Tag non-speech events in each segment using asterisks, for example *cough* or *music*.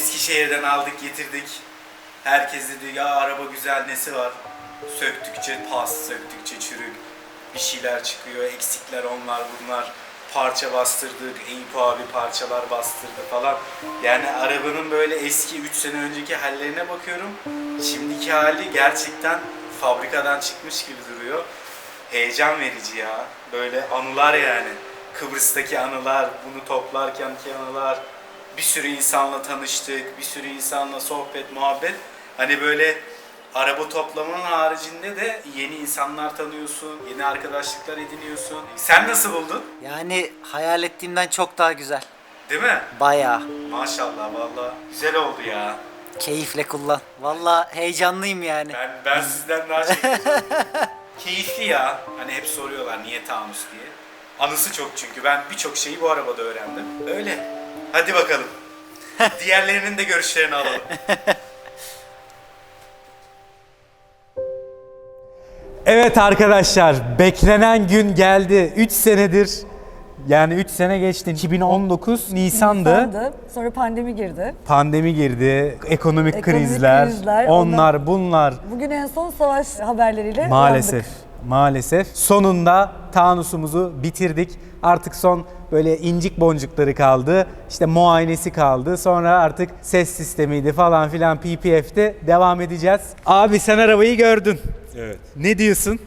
Eskişehir'den aldık getirdik. Herkes dedi ya araba güzel nesi var. Söktükçe pas, söktükçe çürük. Bir şeyler çıkıyor, eksikler onlar bunlar. Parça bastırdık, Eyüp abi parçalar bastırdı falan. Yani arabanın böyle eski 3 sene önceki hallerine bakıyorum. Şimdiki hali gerçekten fabrikadan çıkmış gibi duruyor. Heyecan verici ya. Böyle anılar yani. Kıbrıs'taki anılar, bunu toplarkenki anılar. Bir sürü insanla tanıştık, bir sürü insanla sohbet, muhabbet. Hani böyle araba toplamanın haricinde de yeni insanlar tanıyorsun, yeni arkadaşlıklar ediniyorsun. Sen nasıl buldun? Yani hayal ettiğimden çok daha güzel. Değil mi? Bayağı. Maşallah valla. Güzel oldu ya. Keyifle kullan. Valla heyecanlıyım yani. Ben ben sizden daha çok *laughs* Keyifli ya. Hani hep soruyorlar niye Taunus diye. Anısı çok çünkü. Ben birçok şeyi bu arabada öğrendim. Öyle. Hadi bakalım. *laughs* Diğerlerinin de görüşlerini alalım. Evet arkadaşlar, beklenen gün geldi. 3 senedir yani 3 sene geçti. 2019 Nisan'dı. Nisan'dı. Sonra pandemi girdi. Pandemi girdi, ekonomik, Ekonomik krizler, krizler, onlar bunlar. Bugün en son savaş haberleriyle Maalesef, uyandık. Maalesef. Sonunda Tanus'umuzu bitirdik. Artık son böyle incik boncukları kaldı. İşte muayenesi kaldı. Sonra artık ses sistemiydi falan filan PPF'de devam edeceğiz. Abi sen arabayı gördün. Evet. Ne diyorsun?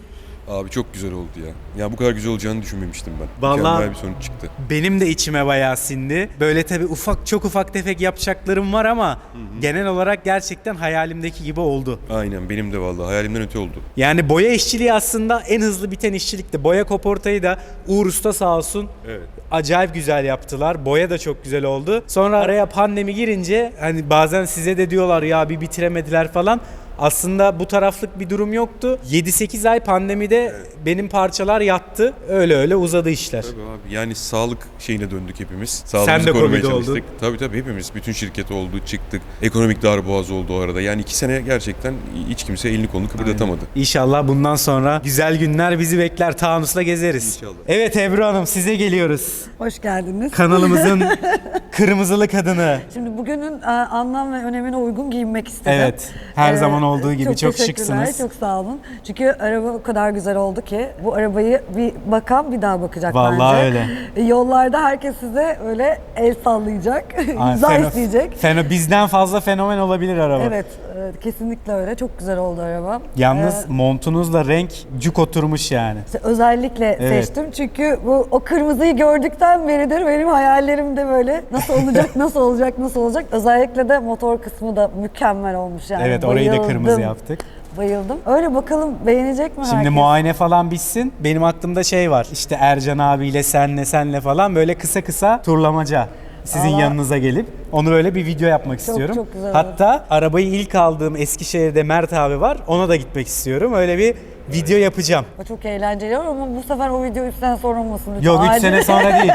Abi çok güzel oldu ya. Ya bu kadar güzel olacağını düşünmemiştim ben. Vallahi- Mükemmel bir sonuç çıktı. Benim de içime bayağı sindi. Böyle tabii ufak çok ufak tefek yapacaklarım var ama genel olarak gerçekten hayalimdeki gibi oldu. Aynen benim de vallahi hayalimden öte oldu. Yani boya işçiliği aslında en hızlı biten işçilikti. Boya koportayı da Uğur Usta sağ olsun Evet. acayip güzel yaptılar. Boya da çok güzel oldu. Sonra araya pandemi girince hani bazen size de diyorlar ya bir bitiremediler falan. Aslında bu taraflık bir durum yoktu. 7-8 ay pandemide benim parçalar yattı. Öyle öyle uzadı işler. Tabii abi yani sağlık şeyine döndük hepimiz. Sen Sağlığımızı de korumaya Covid oldun. çalıştık. Tabii tabii hepimiz. Bütün şirket oldu, çıktık. Ekonomik darboğaz oldu o arada. Yani iki sene gerçekten hiç kimse elini kolunu kıpırdatamadı. İnşallah bundan sonra güzel günler bizi bekler. Tanus'la gezeriz. İnşallah. Evet Ebru Hanım size geliyoruz. Hoş geldiniz. Kanalımızın *laughs* kırmızılı kadını. Şimdi bugünün e, anlam ve önemine uygun giyinmek istedim. Evet, her zaman olduğu gibi çok teşekkürler, şıksınız. Çok sağ olun. Çünkü araba o kadar güzel oldu ki bu arabayı bir bakan bir daha bakacak Vallahi bence. öyle. E, Yollarda herkes size öyle el sallayacak, *laughs* Ay, imza feno- isteyecek. feno- bizden fazla fenomen olabilir araba. Evet, evet, kesinlikle öyle. Çok güzel oldu araba. Yalnız Ee, montunuzla renk cuk oturmuş yani. İşte özellikle Evet. seçtim çünkü bu o kırmızıyı gördükten beridir benim hayallerimde böyle nasıl olacak, *laughs* nasıl olacak, nasıl olacak. Özellikle de motor kısmı da mükemmel olmuş yani. evet orayı da Bayıldım, kırmızı yaptık. Bayıldım. Öyle bakalım beğenecek mi Şimdi herkes? muayene falan bitsin. Benim aklımda şey var. İşte Ercan abiyle senle senle falan böyle kısa kısa turlamaca. Sizin Vallahi- yanınıza gelip onu böyle bir video yapmak istiyorum. çok güzel olur. Hatta arabayı ilk aldığım Eskişehir'de Mert abi var. Ona da gitmek istiyorum. Öyle bir video yapacağım. O çok eğlenceli olur ama bu sefer o video 3 sene sonra olmasın lütfen. Yok 3 Acil. sene sonra *laughs* değil.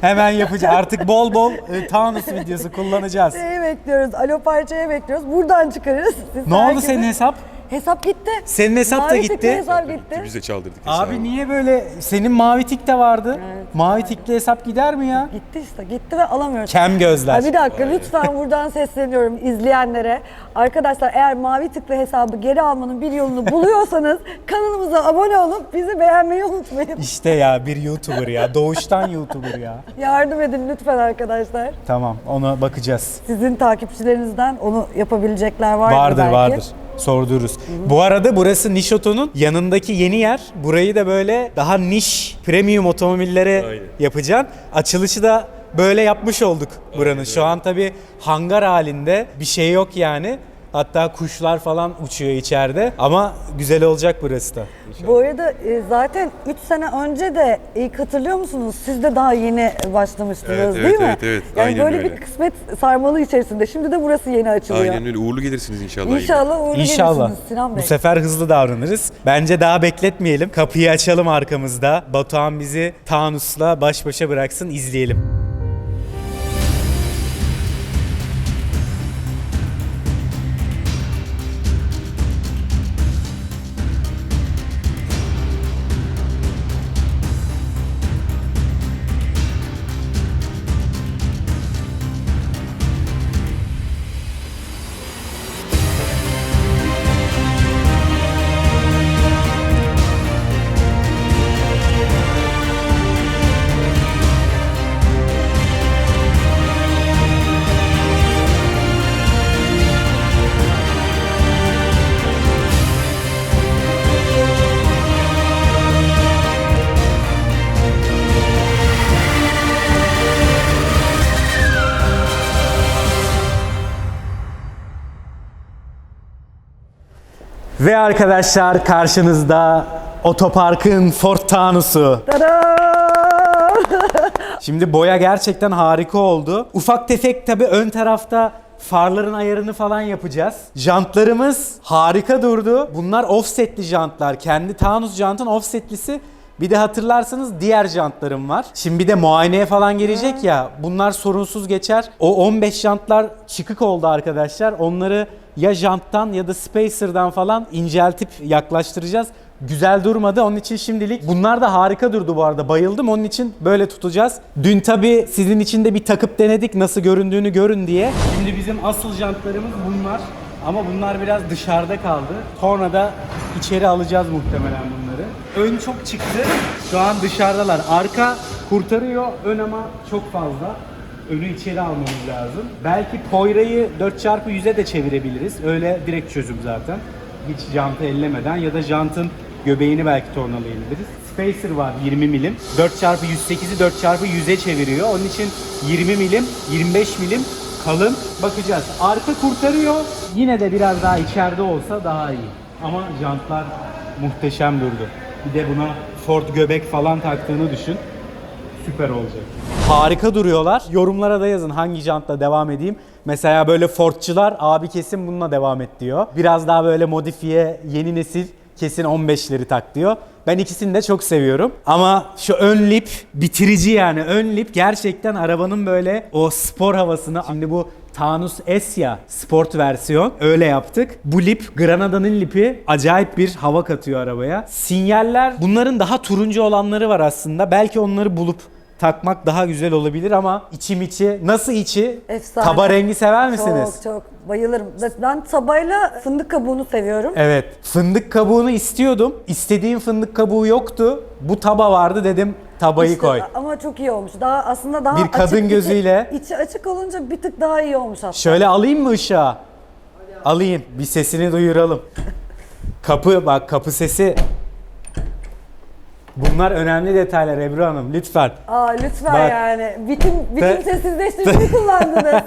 Hemen yapacağım. Artık bol bol e, Taunus videosu kullanacağız. Şeyi bekliyoruz. Alo parçayı bekliyoruz. Buradan çıkarız. Siz Ne oldu herkese- senin hesap? Hesap gitti. Senin hesap da Mavi gitti. tıklı hesap gitti. Biz de çaldırdık hesabı. Abi niye böyle? Senin mavi tik de vardı. mavi tikli hesap gider mi ya? Gitti işte gitti ve alamıyoruz. Kem gözler. Ay bir dakika lütfen buradan sesleniyorum izleyenlere. Arkadaşlar eğer mavi tıklı hesabı geri almanın bir yolunu buluyorsanız *laughs* kanalımıza abone olup bizi beğenmeyi unutmayın. İşte ya bir YouTuber ya. Doğuştan YouTuber ya. Yardım edin lütfen arkadaşlar. Tamam ona bakacağız. Sizin takipçilerinizden onu yapabilecekler vardır, Vardır belki. vardır. Sordururuz. Bu arada burası Niş Oto'nun yanındaki yeni yer. Burayı da böyle daha niş premium otomobillere Aynen. yapacaksın. Açılışı da böyle yapmış olduk buranın. Şu an tabi hangar halinde bir şey yok yani. Hatta kuşlar falan uçuyor içeride. Ama güzel olacak burası da. Bu arada e, zaten 3 sene önce de ilk hatırlıyor musunuz? Siz de daha yeni başlamıştınız Evet, değil evet, mi? evet, evet. Yani Aynen böyle öyle. bir kısmet sarmalı içerisinde. Şimdi de burası yeni açılıyor. Aynen öyle. Uğurlu gelirsiniz inşallah. yine. İnşallah uğurlu İnşallah. gelirsiniz Sinan Bu Bey. sefer hızlı davranırız. Bence daha bekletmeyelim. Kapıyı açalım arkamızda. Batuhan bizi Tanus'la baş başa bıraksın izleyelim. Ve arkadaşlar karşınızda otoparkın Ford Taunus'u. Tada! *laughs* Şimdi boya gerçekten harika oldu. Ufak tefek tabi ön tarafta farların ayarını falan yapacağız. Jantlarımız harika durdu. Bunlar offsetli jantlar. Kendi Taunus jantın offsetlisi. Bir de hatırlarsanız diğer jantlarım var. Şimdi bir de muayeneye falan gelecek ya. Bunlar sorunsuz geçer. O 15 jantlar çıkık oldu arkadaşlar. Onları ya janttan ya da spacer'dan falan inceltip yaklaştıracağız. Güzel durmadı. Onun için şimdilik bunlar da harika durdu bu arada. Bayıldım. Onun için böyle tutacağız. Dün tabi sizin için de bir takıp denedik nasıl göründüğünü görün diye. Şimdi bizim asıl jantlarımız bunlar. Ama bunlar biraz dışarıda kaldı. Sonra da içeri alacağız muhtemelen bunları. Ön çok çıktı. Şu an dışarıdalar. Arka kurtarıyor. Ön ama çok fazla. Önü içeri almamız lazım. Belki Poyra'yı 4x100'e de çevirebiliriz. Öyle direkt çözüm zaten. Hiç jantı ellemeden ya da jantın göbeğini belki tornalayabiliriz. Spacer var 20 milim. 4x108'i 4x100'e çeviriyor. Onun için 20 milim, 25 milim kalın. Bakacağız. Arka kurtarıyor. Yine de biraz daha içeride olsa daha iyi. Ama jantlar muhteşem durdu. Bir de buna Ford göbek falan taktığını düşün süper olacak. Harika duruyorlar. Yorumlara da yazın hangi jantla devam edeyim. Mesela böyle Fordçular abi kesin bununla devam et diyor. Biraz daha böyle modifiye yeni nesil kesin 15'leri tak diyor. Ben ikisini de çok seviyorum. Ama şu ön lip bitirici yani. Ön lip gerçekten arabanın böyle o spor havasını. Şimdi bu Taunus S ya sport versiyon öyle yaptık. Bu lip Granada'nın lipi acayip bir hava katıyor arabaya. Sinyaller bunların daha turuncu olanları var aslında. Belki onları bulup takmak daha güzel olabilir ama içim içi nasıl içi? Efsane. Taba rengi sever misiniz? Çok çok bayılırım. Ben tabayla fındık kabuğunu seviyorum. Evet. Fındık kabuğunu istiyordum. İstediğim fındık kabuğu yoktu. Bu taba vardı dedim tabayı İşte koy. Ama çok iyi olmuş. Daha aslında daha Bir kadın açık, içi- gözüyle- içi, açık olunca bir tık daha iyi olmuş aslında. Şöyle alayım mı ışığa? Alayım. Bir sesini duyuralım. Kapı bak kapı sesi. Bunlar önemli detaylar Ebru Hanım lütfen. Aa lütfen Bak. yani. Bütün bütün Te- sessizleştirici kullandınız.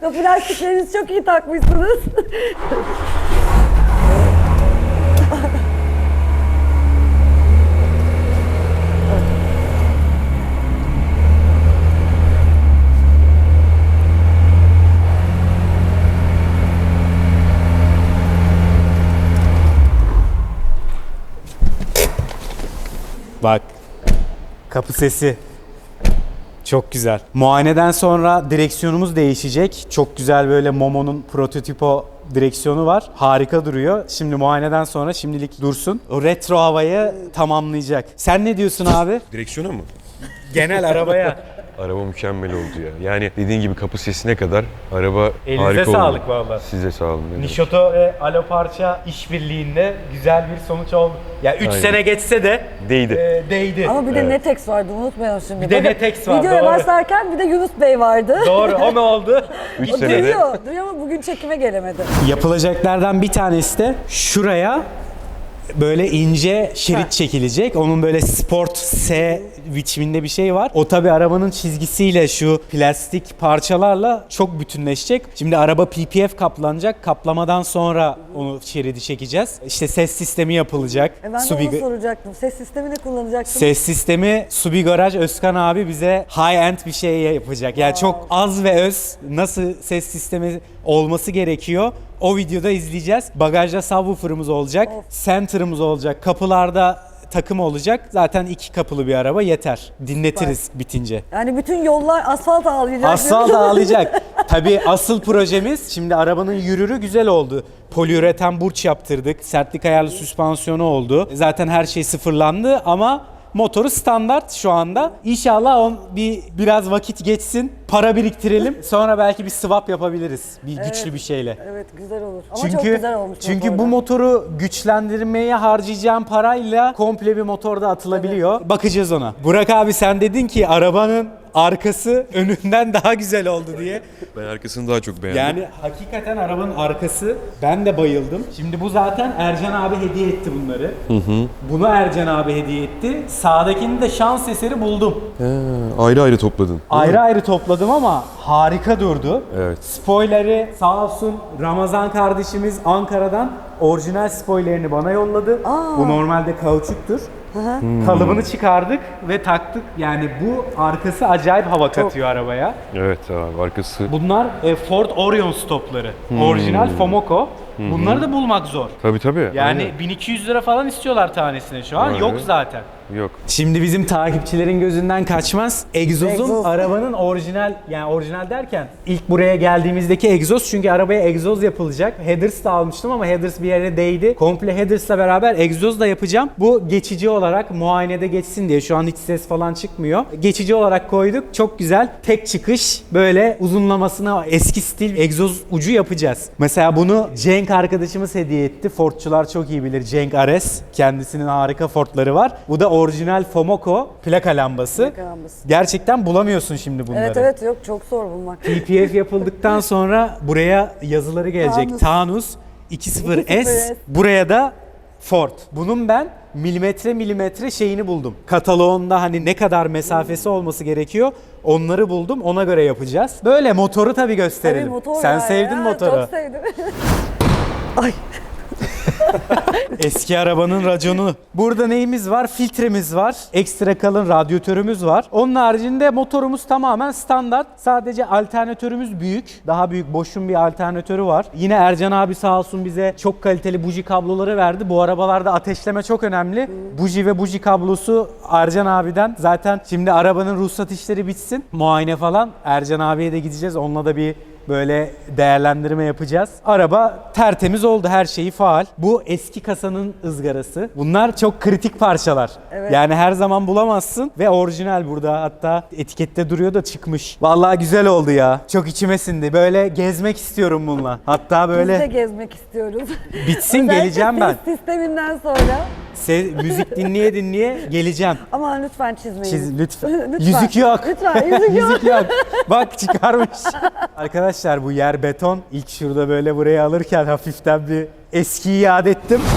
*laughs* *laughs* plastiklerinizi çok iyi takmışsınız. *laughs* Kapı sesi. Çok güzel. Muayeneden sonra direksiyonumuz değişecek. Çok güzel böyle Momo'nun prototipo direksiyonu var. Harika duruyor. Şimdi muayeneden sonra şimdilik dursun. O retro havayı tamamlayacak. Sen ne diyorsun abi? Direksiyona mı? Genel arabaya. Araba mükemmel oldu ya. Yani dediğin gibi kapı sesine kadar araba Elinize harika sağlık oldu. valla. Size sağ olun. ne demek. Nişoto ve Alo Parça işbirliğinde güzel bir sonuç oldu. Ya 3 Aynen. sene geçse de Değdi. e, değdi. Ama bir de Netex vardı unutmayalım şimdi. Bir de Bakın, Netex var, Videoya doğru. başlarken bir de Yunus Bey vardı. Doğru o ne oldu? *laughs* 3 O senede duyuyor, duyuyor ama bugün çekime gelemedi. Yapılacaklardan bir tanesi de şuraya böyle ince şerit Ha. çekilecek. Onun böyle sport S biçiminde bir şey var. O tabi arabanın çizgisiyle şu plastik parçalarla çok bütünleşecek. Şimdi araba PPF kaplanacak. Kaplamadan sonra onu şeridi çekeceğiz. İşte ses sistemi yapılacak. E ben de Subi- onu soracaktım. Ses sistemini kullanacaktım. Ses sistemi Subi Garaj Özkan abi bize high end bir şey yapacak. Yani çok az ve öz nasıl ses sistemi olması gerekiyor. O videoda izleyeceğiz. Bagajda subwoofer'ımız olacak. Of. Center'ımız olacak. Kapılarda takım olacak. Zaten iki kapılı bir araba yeter. Dinletiriz bitince. Yani bütün yollar asfalt ağlayacak. Asfalt *laughs* ağlayacak. Tabii asıl projemiz şimdi arabanın yürürü güzel oldu. Poliüreten burç yaptırdık. Sertlik ayarlı süspansiyonu oldu. Zaten her şey sıfırlandı ama motoru standart şu anda. İnşallah on bir biraz vakit geçsin. Para biriktirelim. *laughs* Sonra belki bir swap yapabiliriz. Bir güçlü bir şeyle. Evet güzel olur. Ama Çünkü çok güzel olmuş. çünkü motorda. bu motoru güçlendirmeye harcayacağım parayla komple bir motorda atılabiliyor. Bakacağız ona. Burak abi sen dedin ki arabanın arkası önünden daha güzel oldu diye. ben arkasını daha çok beğendim. Yani hakikaten arabanın arkası ben de bayıldım. Şimdi bu zaten Ercan abi hediye etti bunları. Bunu Ercan abi hediye etti. Sağdakini de şans eseri buldum. He, ayrı ayrı topladın. Ayrı ayrı topladım ama harika durdu. Evet. Spoiler'i sağ olsun Ramazan kardeşimiz Ankara'dan orijinal spoilerini bana yolladı. Aa. Bu normalde kauçuktur. Kalıbını çıkardık ve taktık. Yani bu arkası acayip hava katıyor arabaya. Evet abi arkası. Bunlar e, Ford Orion stopları. Orijinal Fomoco. Bunları da bulmak zor. Tabii tabii. Yani aynen. 1200 lira falan istiyorlar tanesine şu an. Vay Yok zaten. Yok. Şimdi bizim takipçilerin gözünden kaçmaz. Egzozun Egzoz. arabanın orijinal yani orijinal derken ilk buraya geldiğimizdeki egzoz çünkü arabaya egzoz yapılacak. Headers da almıştım ama headers bir yere değdi. Komple headers'la beraber egzoz da yapacağım. Bu geçici olarak muayenede geçsin diye şu an hiç ses falan çıkmıyor. Geçici olarak koyduk. Çok güzel. Tek çıkış böyle uzunlamasına eski stil egzoz ucu yapacağız. Mesela bunu Cenk arkadaşımız hediye etti. Fordçular çok iyi bilir. Cenk Ares. Kendisinin harika Ford'ları var. Bu da orijinal Fomoco plaka lambası. Plaka lambası. Gerçekten bulamıyorsun şimdi bunları. Evet evet yok çok zor bulmak. PPF yapıldıktan *laughs* sonra buraya yazıları gelecek. Tanus. Tanus 20S. 20S. Buraya da Ford. Bunun ben milimetre milimetre şeyini buldum. Kataloğunda hani ne kadar mesafesi olması gerekiyor onları buldum. Ona göre yapacağız. Böyle motoru tabii gösterelim. Tabii motor Sen ya, sevdin ya, motoru. Çok sevdim. *laughs* Ay *laughs* Eski arabanın raconu. Burada neyimiz var? Filtremiz var. Ekstra kalın radyatörümüz var. Onun haricinde motorumuz tamamen standart. Sadece alternatörümüz büyük. Daha büyük boşun bir alternatörü var. Yine Ercan abi sağ olsun bize çok kaliteli buji kabloları verdi. Bu arabalarda ateşleme çok önemli. Buji ve buji kablosu Ercan abiden. Zaten şimdi arabanın ruhsat işleri bitsin. Muayene falan. Ercan abiye de gideceğiz. Onunla da bir böyle değerlendirme yapacağız. Araba tertemiz oldu her şeyi faal. Bu eski kasanın ızgarası. Bunlar çok kritik parçalar. Evet. Yani her zaman bulamazsın ve orijinal burada hatta etikette duruyor da çıkmış. Vallahi güzel oldu ya. Çok içime sindi. Böyle gezmek istiyorum bununla. Hatta biz de böyle gezmek istiyoruz. bitsin Özellikle geleceğim ben. sisteminden sonra. Se- müzik dinleye dinleye geleceğim. Ama lütfen çizmeyin. Çiz, lütfen. *laughs* Lütfen. Yüzük yok. Lütfen yüzük *laughs* yok. Yüzük yok. Bak çıkarmış. Arkadaşlar bu yer beton. İlk şurada böyle buraya alırken hafiften bir eskiyi yad ettim. *laughs*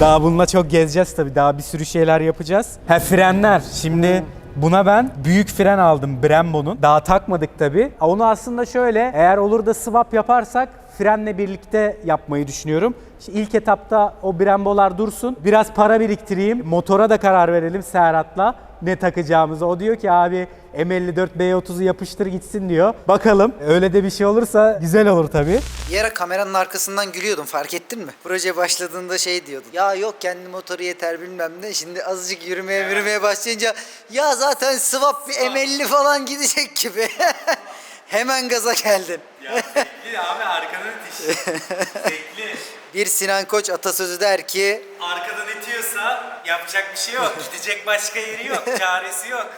Daha bununla çok gezeceğiz tabii. Daha bir sürü şeyler yapacağız. Ha frenler. Şimdi buna ben büyük fren aldım Brembo'nun. Daha takmadık tabii. Onu aslında şöyle eğer olur da swap yaparsak frenle birlikte yapmayı düşünüyorum. İşte ilk etapta o Brembo'lar dursun. Biraz para biriktireyim. Motora da karar verelim Serhat'la ne takacağımızı. O diyor ki abi M54 B30'u yapıştır gitsin diyor. Bakalım öyle de bir şey olursa güzel olur tabii. Bir ara kameranın arkasından gülüyordum fark ettin mi? Proje başladığında şey diyordun. Ya yok kendi motoru yeter bilmem ne. Şimdi azıcık yürümeye yürümeye başlayınca ya zaten swap bir M50 falan gidecek gibi. *laughs* Hemen gaza geldin. Ya zevkli abi arkadan itiş. zevkli. *laughs* Bir Sinan Koç atasözü der ki Arkadan itiyorsa yapacak bir şey yok. Gidecek başka yeri yok. Çaresi yok.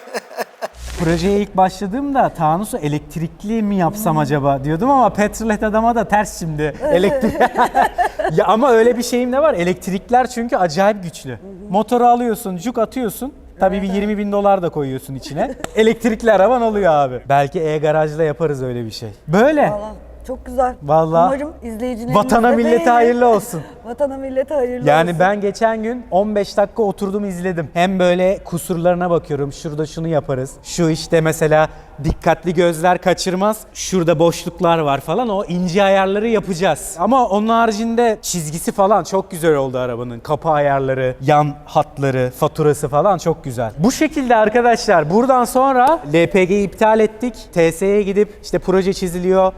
Projeye ilk başladığımda Tanus'u elektrikli mi yapsam acaba diyordum ama petrolhead adama da ters şimdi. Elektrik... *laughs* ya ama öyle bir şeyim de var. Elektrikler çünkü acayip güçlü. Motoru alıyorsun, cuk atıyorsun. Tabii bir 20 bin dolar da koyuyorsun içine. *laughs* Elektrikli araban oluyor abi. Belki e-garajla yaparız öyle bir şey. Böyle. Valla çok güzel. Vallahi Umarım izleyicilerimiz Vatana de millete beğenir. hayırlı olsun. *laughs* Vatana millete hayırlı Yani olsun. ben geçen gün 15 dakika oturdum izledim. Hem böyle kusurlarına bakıyorum. Şurada şunu yaparız. Şu işte mesela dikkatli gözler kaçırmaz. Şurada boşluklar var falan. O ince ayarları yapacağız. Ama onun haricinde çizgisi falan çok güzel oldu arabanın. Kapı ayarları, yan hatları, faturası falan çok güzel. Bu şekilde arkadaşlar buradan sonra LPG'yi iptal ettik. TSE'ye gidip işte proje çiziliyor,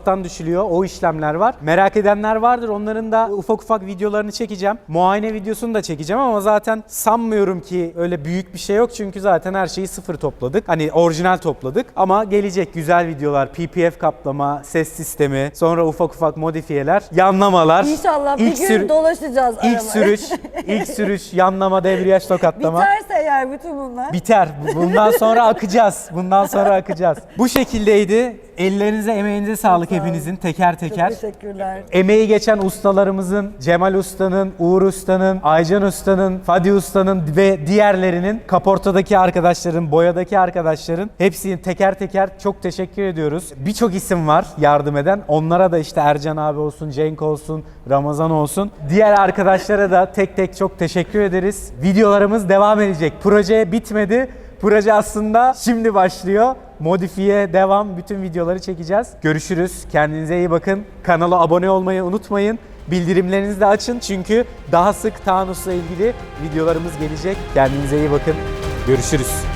ruhsattan düşülüyor. O işlemler var. Merak edenler vardır. Onların da ufak ufak videolarını çekeceğim. Muayene videosunu da çekeceğim ama zaten sanmıyorum ki öyle büyük bir şey yok. Çünkü zaten her şeyi sıfır topladık. Hani orijinal topladık. Ama gelecek güzel videolar. PPF kaplama, ses sistemi, sonra ufak ufak modifiyeler, yanlamalar. İnşallah bir ilk gün sür- dolaşacağız İlk araba. sürüş, ilk sürüş, yanlama, debriyaj, tokatlama. Biterse eğer bütün bunlar. Biter. Bundan sonra akacağız. Bundan sonra akacağız. Bu şekildeydi. Ellerinize, emeğinize sağlık olun. hepinizin teker Çok teker. teşekkürler. Emeği geçen ustalarımızın, Cemal Usta'nın, Uğur Usta'nın, Aycan Usta'nın, Fadi Usta'nın ve diğerlerinin, kaportadaki arkadaşların, boyadaki arkadaşların hepsini teker teker çok teşekkür ediyoruz. Birçok isim var yardım eden. Onlara da işte Ercan abi olsun, Cenk olsun, Ramazan olsun. Diğer arkadaşlara da tek tek çok teşekkür ederiz. Videolarımız devam edecek. Proje bitmedi. Proje aslında şimdi başlıyor. Modifiye devam. Bütün videoları çekeceğiz. Görüşürüz. Kendinize iyi bakın. Kanala abone olmayı unutmayın. Bildirimlerinizi de açın çünkü daha sık Tanus'la ilgili videolarımız gelecek. Kendinize iyi bakın. Görüşürüz.